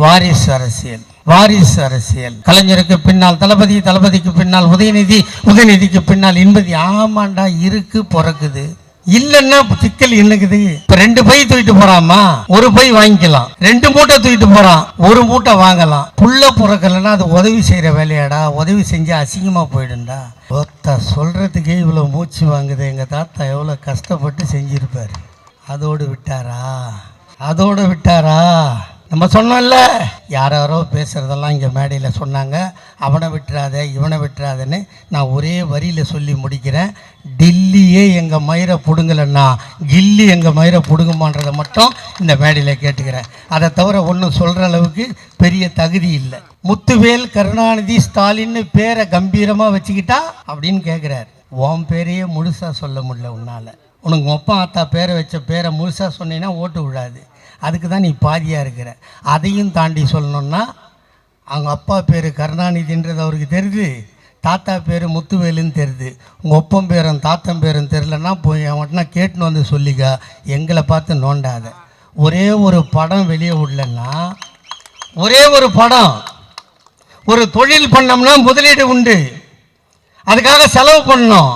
வாரிசு அரசியல் வாரிசு அரசியல். கலைஞருக்கு பின்னால் தளபதி தளபதிக்கு பின்னால் உதயநிதி உதயநிதிக்கு பின்னால் இன்பதி ஆமாண்டா இருக்கு பிறக்குது. இல்லைன்னா சிக்கல் என்னக்குது? இப்ப ரெண்டு பை தூக்கிட்டு போறாமா? ஒரு பை வாங்கிக்கலாம். ரெண்டு மூட்டை தூக்கிட்டு போறான். ஒரு மூட்டை வாங்கலாம். புள்ள பிறக்கலன்னா அது உதவி செய்யற வேலையாடா. உதவி செஞ்சு அசிங்கமா போயிடும்டா. ஒத்த சொல்றதுக்கே இவ்வளவு மூச்சு வாங்குது. எங்க தாத்தா எவ்வளவு கஷ்டப்பட்டு செஞ்சிருப்பாரு. அதோடு விட்டாரா? அதோடு விட்டாரா? நம்ம சொன்னோம்ல யாரோ யாரோ பேசுகிறதெல்லாம் இங்கே மேடையில் சொன்னாங்க. அவனை விட்டுறாத இவனை விட்டுறாதன்னு நான் ஒரே வரியில் சொல்லி முடிக்கிறேன். டில்லியே எங்கள் மயிரை பிடுங்கலன்னா கில்லி எங்கள் மயிரை பிடுங்குமான்றதை மட்டும் இந்த மேடையில் கேட்டுக்கிறேன். அதை தவிர ஒன்றும் சொல்கிற அளவுக்கு பெரிய தகுதி இல்லை. முத்துவேல் கருணாநிதி ஸ்டாலின்னு பேரை கம்பீரமாக வச்சுக்கிட்டா அப்படின்னு கேட்குறாரு உன் பேரையே முழுசாக சொல்ல முடியல உன்னால். உனக்கு ஒப்பா ஆத்தா பேரை வச்ச பேரை முழுசாக சொன்னீங்கன்னா ஓட்டு விழாது. அதுக்கு தான் நீ பாதியாக இருக்கிற. அதையும் தாண்டி சொல்லணுன்னா அவங்க அப்பா பேர் கருணாநிதின்றது அவருக்கு தெரியுது தாத்தா பேர் முத்துவேலுன்னு தெரியுது உங்கள் ஒப்பம் பேரும் தாத்தன் பேரும் தெரிலன்னா போய் அவன்கிட்ட கேட்டுன்னு வந்து சொல்லிக்க எங்களை பார்த்து நோண்டாத. ஒரே ஒரு படம் வெளியே விடலன்னா ஒரே ஒரு படம் ஒரு தொழில் பண்ணோம்னா முதலீடு உண்டு. அதுக்காக செலவு பண்ணோம்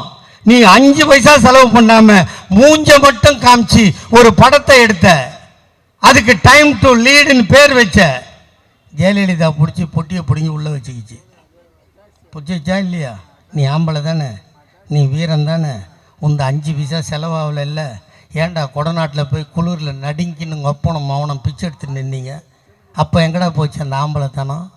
நீ அஞ்சு பைசா செலவு பண்ணாமல் மூஞ்ச மட்டும் காமிச்சு ஒரு படத்தை எடுத்த. அதுக்கு டைம் டு லீடுன்னு பேர் வச்ச ஜெயலலிதா பிடிச்சி பொட்டியை பிடிங்கி உள்ளே வச்சுக்கிச்சு. பிடிச்சிச்சா இல்லையா? நீ ஆம்பளை தானே? நீ வீரன் தானே? உந்த அஞ்சு பைசா செலவாகல இல்லை? ஏன்டா கொடநாட்டில் போய் குளிரில் நடுங்கின்னு ஒப்பனம் மௌனம் பிச்சை எடுத்து நின்னீங்க? அப்போ எங்கடா போச்சு அந்த ஆம்பளைத்தனம்?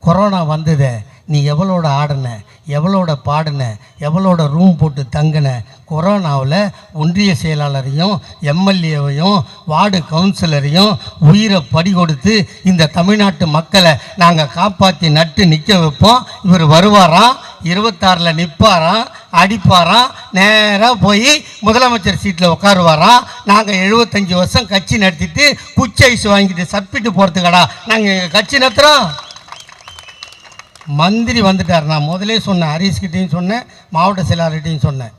கொரோனா வந்ததே. நீ எவ்வளோட ஆடின எவ்வளோட பாடின எவ்வளோட ரூம் போட்டு தங்கின? கொரோனாவில் ஒன்றிய செயலாளரையும் எம்எல்ஏவையும் வார்டு கவுன்சிலரையும் உயிரை படி கொடுத்து இந்த தமிழ்நாட்டு மக்களை நாங்கள் காப்பாற்றி நட்டு நிற்க வைப்போம். இவர் வருவாராம் இருபத்தாறில் நிற்பாராம் அடிப்பாராம் நேராக போய் முதலமைச்சர் சீட்டில் உட்காருவாராம் நாங்கள் எழுபத்தஞ்சி வருஷம் கட்சி நடத்திட்டு குச்சி ஐஸ் வாங்கிட்டு சப்பிட்டு போகிறதுக்கடா நாங்கள் எங்கள் கட்சி நடத்துகிறோம் மந்திரி வந்துட்டார். நான் முதலே சொன்னேன் ஹரிஷ்கிட்டையும் சொன்னேன் மாவட்ட செயலாளர்கிட்டையும் சொன்னேன்.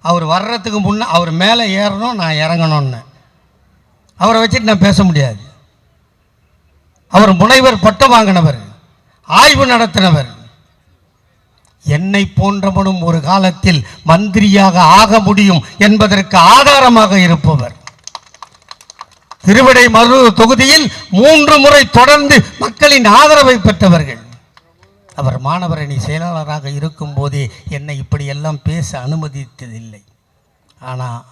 அவர் வர்றதுக்கு முன்னே அவர் மேலே ஏறணும் நான் இறங்கணும்னு. அவரை வச்சுட்டு நான் பேச முடியாது. அவர் முனைவர் பட்டம் வாங்கினவர் ஆய்வு நடத்தினவர். என்னை போன்றவனும் ஒரு காலத்தில் மந்திரியாக ஆக முடியும் என்பதற்கு ஆதாரமாக இருப்பவர். திருவிடை மரு தொகுதியில் மூன்று முறை தொடர்ந்து மக்களின் ஆதரவை பெற்றவர்கள். அவர் மாணவர் அணி செயலாளராக இருக்கும்போதே என்னை இப்படியெல்லாம் பேச அனுமதித்ததில்லை. ஆனால்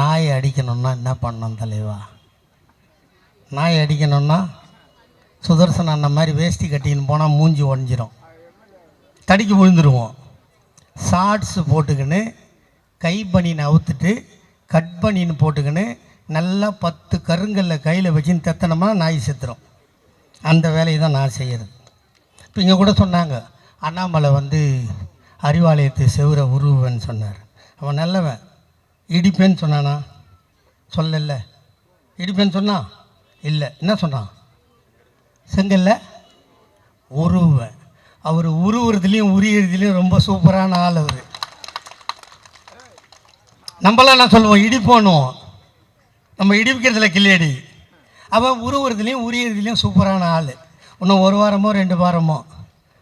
நாயை அடிக்கணும்னா என்ன பண்ணணும் தலைவா? நாயை அடிக்கணும்னா சுதர்சன் அண்ணன் மாதிரி வேஷ்டி கட்டின்னு போனால் மூஞ்சி உடஞ்சிரும் தடிக்கு விழுந்துருவோம். ஷார்ட்ஸு போட்டுக்கின்னு கை பனின்னு அவுத்துட்டு கட் பனின்னு போட்டுக்கின்னு நல்லா பத்து கருங்கல்ல கையில் வச்சுன்னு தெத்தனமா நாய் செத்துரும். அந்த வேலையை தான் நான் செய்கிறது இப்போ இங்கே கூட சொன்னாங்க. அண்ணாமலை வந்து அறிவாலயத்தை செவுர உருவன்னு சொன்னார். அவன் நல்லவன். இடிப்பேன்னு சொன்னானா? சொல்லல. இடிப்பேன்னு சொன்னான் இல்லை. என்ன சொன்னான்? செங்கல்ல? உருவன் அவர் உருவுறதுலேயும் உரியறதுலேயும் ரொம்ப சூப்பரான ஆள் அவர். நம்மளாம் நான் சொல்லுவோம்? இடிப்போனும் நம்ம இடிக்கிறதுல கில்லேடி. அவன் உருவுறதுலேயும் உரியறதுலேயும் சூப்பரான ஆள். இன்னும் ஒரு வாரமோ ரெண்டு வாரமோ.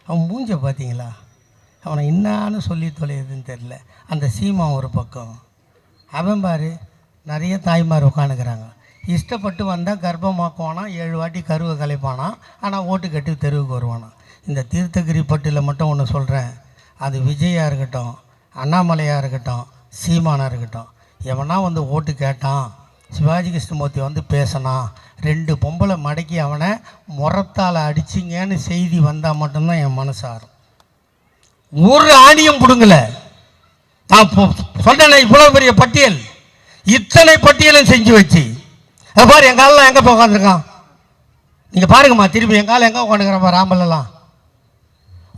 அவன் மூஞ்ச பார்த்தீங்களா? அவனை என்னான்னு சொல்லி தொலையுதுன்னு தெரில அந்த சீமான் ஒரு பக்கம். அவன் பாரு நிறைய தாய்மார் உட்காந்துக்கிறாங்க. இஷ்டப்பட்டு வந்தால் கர்ப்பமாக்குவானா ஏழு வாட்டி கருவை கலைப்பானா ஆனால் ஓட்டு கட்டி தெருவுக்கு வருவானா. இந்த தீர்த்தகிரி பட்டியில் மட்டும் ஒன்று சொல்கிறேன் அது விஜயாக இருக்கட்டும் அண்ணாமலையாக இருக்கட்டும் சீமானாக இருக்கட்டும் எவனா வந்து ஓட்டு கேட்டான் சிவாஜி கிருஷ்ணமூர்த்தி வந்து பேசினான் ரெண்டு பொம்பளை மடக்கி அவனை முறத்தால் அடிச்சிங்கன்னு செய்தி வந்தால் மட்டும்தான் என் மனசாரும் ஒரு ஆணியம் பிடுங்கல. நான் சொன்னேன் இவ்வளோ பெரிய பட்டியல். இத்தனை பட்டியலும் செஞ்சு வச்சு. அதை பாரு என் ஆள்லாம் எங்கே போய் உட்காந்துருக்கான் நீங்கள் பாருங்கம்மா திருப்பி எங்கள் ஆள் எங்கே உட்காந்துக்கிறப்ப ராமலெல்லாம்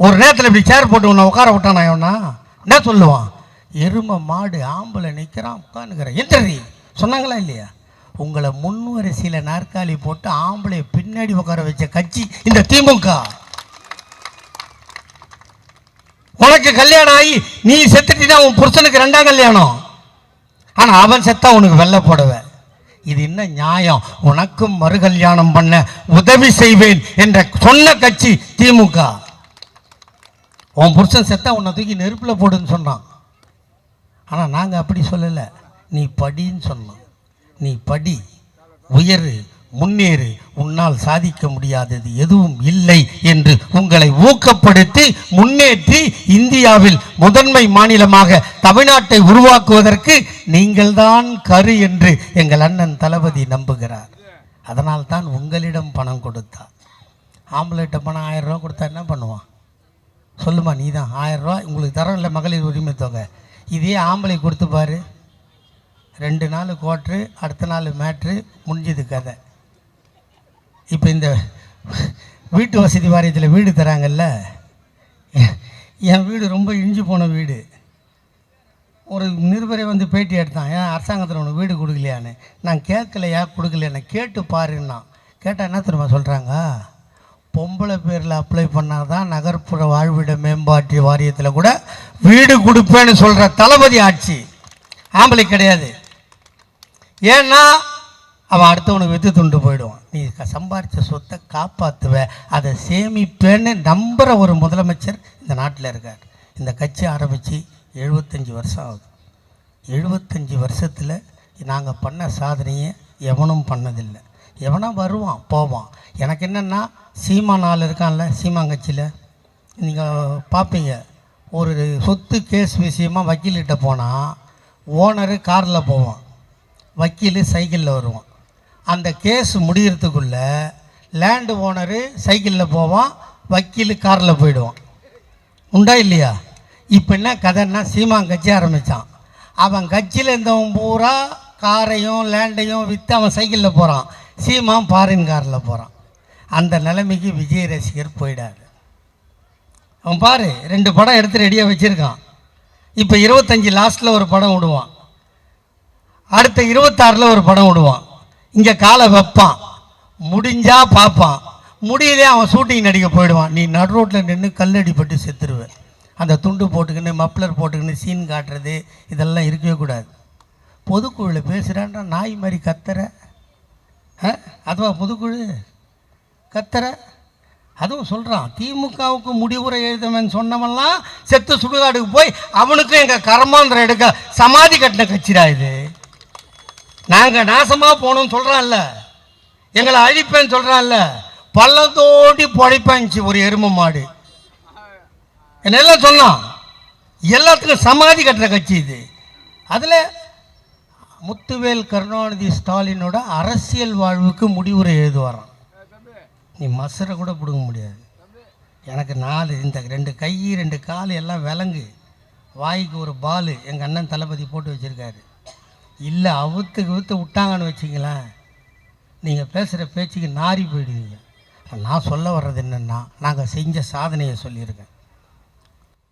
ஒரு நேரத்தில் இப்படி சேர் போட்டு உன்னை உட்கார விட்டானா எவனா என்ன சொல்லுவான்? எருமை மாடு ஆம்பளை நிற்கிறான் உட்காந்துக்கிறேன் எந்திரி. சொன்னாங்களா இல்லையா? உங்களை முன்வரிசையில் நாற்காலி போட்டு ஆம்பளை பின்னாடி உட்கார வச்ச கட்சி இந்த திமுக. உனக்கு கல்யாணம் ஆகி நீ செத்துட்டீங்கன்னா உன் புருஷனுக்கு ரெண்டாம் கல்யாணம். ஆனால் அவன் செத்தா உனக்கு வெள்ளை போடவை. இது என்ன நியாயம்? உனக்கும் மறுகல்யாணம் பண்ண உதவி செய்வேன் என்ற சொன்ன கட்சி திமுக. உன் புருஷன் செத்தா உன்னை தூக்கி நெருப்பில் போடுன்னு சொன்னான். ஆனால் நாங்கள் அப்படி சொல்லலை. நீ படின்னு சொன்னான் நீ படி. உயரு முன்னேறு. உன்னால் சாதிக்க முடியாதது எதுவும் இல்லை என்று உங்களை ஊக்கப்படுத்தி முன்னேற்றி இந்தியாவில் முதன்மை மாநிலமாக தமிழ்நாட்டை உருவாக்குவதற்கு நீங்கள்தான் கரு என்று எங்கள் அண்ணன் தளபதி நம்புகிறார். அதனால் தான் உங்களிடம் பணம் கொடுத்தார் ஆம்பளைட்ட பணம் ஆயிரம் ரூபா கொடுத்தா என்ன பண்ணுவான்? சொல்லுமா நீ தான் ஆயிரம் ரூபா உங்களுக்கு தரம் இல்லை மகளிர் உரிமை தொகை. இதே ஆம்பளை கொடுத்து பாரு. ரெண்டு நாள் கோட்ரு அடுத்த நாள் மேட்ரு முடிஞ்சது கதை. இப்போ இந்த வீட்டு வசதி வாரியத்தில் வீடு தராங்கல்ல? என் வீடு ரொம்ப இழிஞ்சு போன வீடு. ஒரு நிருபரை வந்து பேட்டி எடுத்தான் ஏன் அரசாங்கத்தில் ஒன்று வீடு கொடுக்கலையான்னு? நான் கேட்கலையா கொடுக்கலையான்னு கேட்டு பாருன்னா கேட்டால் என்ன தெரியுமா சொல்கிறாங்க பொம்பளை பேரில் அப்ளை பண்ணால் தான் நகர்ப்புற வாழ்விட மேம்பாட்டு வாரியத்தில் கூட வீடு கொடுப்பேன்னு சொல்கிற தளபதி ஆட்சி. ஆம்பளை கிடையாது. ஏன்னா அவன் அடுத்தவனுக்கு வித்து துண்டு போயிடுவான். நீ சம்பாதிச்ச சொத்தை காப்பாற்றுவ அதை சேமிப்பேன்னு நம்புகிற ஒரு முதலமைச்சர் இந்த நாட்டில் இருக்கார். இந்த கட்சி ஆரம்பித்து எழுபத்தஞ்சி வருஷம் ஆகுது. எழுபத்தஞ்சி வருஷத்தில் நாங்கள் பண்ண சாதனையை எவனும் பண்ணதில்லை. எவனா வருவான் போவான். எனக்கு என்னென்னா சீமா நாள் இருக்கான்ல சீமா கட்சியில். நீங்கள் பார்ப்பீங்க ஒரு சொத்து கேஸ் விஷயமாக வக்கீல்கிட்ட போனால் ஓனரு காரில் போவான். வக்கீல் சைக்கிளில் வருவான். அந்த கேஸ் முடிகிறதுக்குள்ளே லேண்டு ஓனரு சைக்கிளில் போவான் வக்கீல் காரில் போயிடுவான். உண்டா இல்லையா? இப்போ என்ன கதைன்னா சீமான் கட்சி ஆரம்பித்தான் அவன் கட்சியில் இருந்தவன் பூரா காரையும் லேண்டையும் விற்று அவன் சைக்கிளில் போகிறான் சீமான் ஃபாரின் காரில் போகிறான் அந்த நிலைமைக்கு விஜய் ரசிகர் போயிடாரு. அவன் பாரு ரெண்டு படம் எடுத்து ரெடியாக வச்சுருக்கான். இப்போ இருபத்தஞ்சி லாஸ்ட்டில் ஒரு படம் விடுவான். அடுத்த இருபத்தாறில் ஒரு படம் விடுவான். இங்கே காலை வைப்பான். முடிஞ்சா பார்ப்பான். முடியலே அவன் ஷூட்டிங் நடிக்க போயிடுவான். நீ நடு ரோட்டில் நின்று கல்லடிப்பட்டு செத்துருவேன் அந்த துண்டு போட்டுக்கின்னு மப்ளர் போட்டுக்கின்னு சீன் காட்டுறது இதெல்லாம் இருக்கவே கூடாது. பொதுக்குழுவில் பேசுகிறான்னா நாய் மாதிரி கத்துற. ஆ? அதுவா பொதுக்குழு? கத்துற? அதுவும் சொல்கிறான் திமுகவுக்கு முடிவுரை எழுதவன் சொன்னவன்லாம் செத்து சுடுகாடுக்கு போய் அவனுக்கும் எங்கள் கர்மாந்திரம் எடுக்க சமாதி கட்டின கட்சிடா இது. நாங்கள் நாசமாக போகணும்னு சொல்கிறான்ல எங்களை அழிப்பேன்னு சொல்கிறான்ல பள்ளம் தோண்டி பொழைப்பாஞ்சி ஒரு எருமை மாடு. என்ன எல்லாம் சொன்னான்? எல்லாத்துக்கும் சமாதி கட்டுற கட்சி இது. அதில் முத்துவேல் கருணாநிதி ஸ்டாலினோட அரசியல் வாழ்வுக்கு முடிவுரை எழுதுவாரான் நீ மசரை கூட பிடுங்க முடியாது. எனக்கு நாலு இந்த ரெண்டு கை ரெண்டு கால் எல்லாம் விலங்கு வாய்க்கு ஒரு பால். எங்கள் அண்ணன் தளபதி போட்டு வச்சுருக்காரு. இல்லை அவுத்து கவுத்து விட்டாங்கன்னு வச்சிங்களேன் நீங்கள் பேசுகிற பேச்சுக்கு நாறி போயிடுவீங்க. நான் சொல்ல வர்றது என்னென்னா நாங்கள் செஞ்ச சாதனையை சொல்லியிருக்கேன்.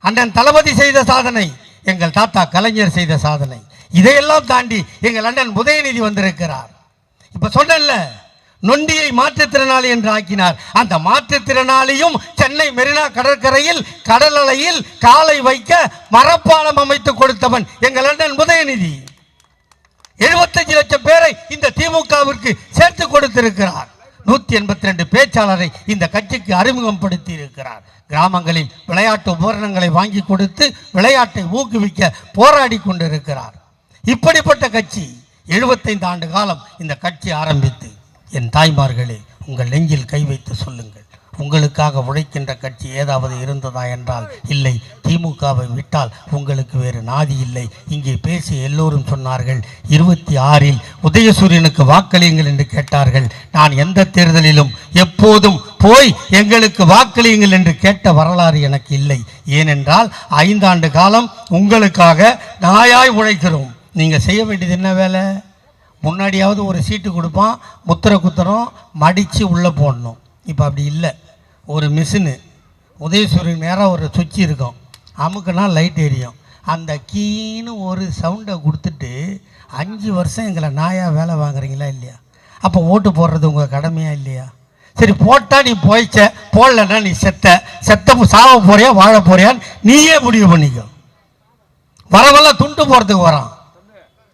அண்ணன் தளபதி செய்த சாதனை எங்கள் தாத்தா கலைஞர் செய்த சாதனை. இதையெல்லாம் தாண்டி எங்கள் அண்ணன் உதயநிதி வந்திருக்கிறார். இப்போ சொன்னேன்ல நொண்டியை மாற்றுத்திறனாளி என்று ஆக்கினார். அந்த மாற்றுத்திறனாளியும் சென்னை மெரினா கடற்கரையில் கடல் அலையில் காலை வைக்க மரப்பாலம் அமைத்து கொடுத்தவன் எங்கள் அண்ணன் உதயநிதி. எழுபத்தஞ்சு லட்சம் பேரை இந்த திமுகவிற்கு சேர்த்து கொடுத்திருக்கிறார். நூத்தி எண்பத்தி ரெண்டு பேச்சாளரை இந்த கட்சிக்கு அறிமுகப்படுத்தி இருக்கிறார். கிராமங்களில் விளையாட்டு உபகரணங்களை வாங்கி கொடுத்து விளையாட்டை ஊக்குவிக்க போராடி கொண்டிருக்கிறார். இப்படிப்பட்ட கட்சி எழுபத்தைந்து ஆண்டு காலம் இந்த கட்சி ஆரம்பித்து என் தாய்மார்களே உங்கள் நெஞ்சில் கை வைத்து சொல்லுங்கள். உங்களுக்காக உழைக்கின்ற கட்சி ஏதாவது இருந்ததா என்றால் இல்லை. திமுகவை விட்டால் உங்களுக்கு வேறு நாதி இல்லை. இங்கே பேசிய எல்லோரும் சொன்னார்கள். இருபத்தி ஆறில் உதயசூரியனுக்கு வாக்களியுங்கள் என்று கேட்டார்கள். நான் எந்த தேர்தலிலும் எப்போதும் போய் எங்களுக்கு வாக்களியுங்கள் என்று கேட்ட வரலாறு எனக்கு இல்லை. ஏனென்றால் ஐந்தாண்டு காலம் உங்களுக்காக நாயாய் உழைக்கிறோம். நீங்கள் செய்ய வேண்டியது என்ன வேலை? முன்னாடியாவது ஒரு சீட்டு கொடுப்பான் முத்திர குத்துறோம் மடித்து உள்ளே போடணும். இப்போ அப்படி இல்லை. ஒரு மிஷினு. உதயசூரியன் நேராக ஒரு சுவிட்ச் இருக்கும். அமுக்குனா லைட் எரியும். அந்த கீன்னு ஒரு சவுண்டை கொடுத்துட்டு அஞ்சு வருஷம் எங்களை நாயாக வேலை வாங்குறீங்களா இல்லையா? அப்போ ஓட்டு போடுறது உங்கள் கடமையாக இல்லையா? சரி போட்டால் நீ போயிச்ச போடலன்னா நீ செத்த. செத்த சாவ போறியா வாழ போறியான்னு நீயே முடிவு பண்ணிக்கோ. வரவெல்லாம் துண்டு போகிறதுக்கு வரான்.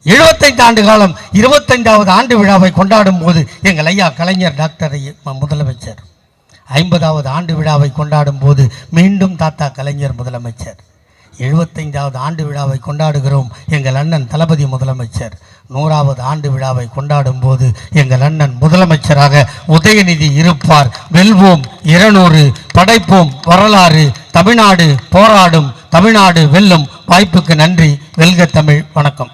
எழுபத்தைந்து ஆண்டு காலம் இருபத்தைந்தாவது ஆண்டு விழாவை கொண்டாடும் போது எங்கள் ஐயா கலைஞர் டாக்டர் முதலமைச்சர். ஐம்பதாவது ஆண்டு விழாவை கொண்டாடும் போது மீண்டும் தாத்தா கலைஞர் முதலமைச்சர். எழுபத்தைந்தாவது ஆண்டு விழாவை கொண்டாடுகிறோம் எங்கள் அண்ணன் தளபதி முதலமைச்சர். நூறாவது ஆண்டு விழாவை கொண்டாடும் போது எங்கள் அண்ணன் முதலமைச்சராக உதயநிதி இருப்பார். வெல்வோம் இருநூறு படைப்போம் வரலாறு தமிழ்நாடு போராடும் தமிழ்நாடு வெல்லும். வாய்ப்புக்கு நன்றி. வெல்க தமிழ். வணக்கம்.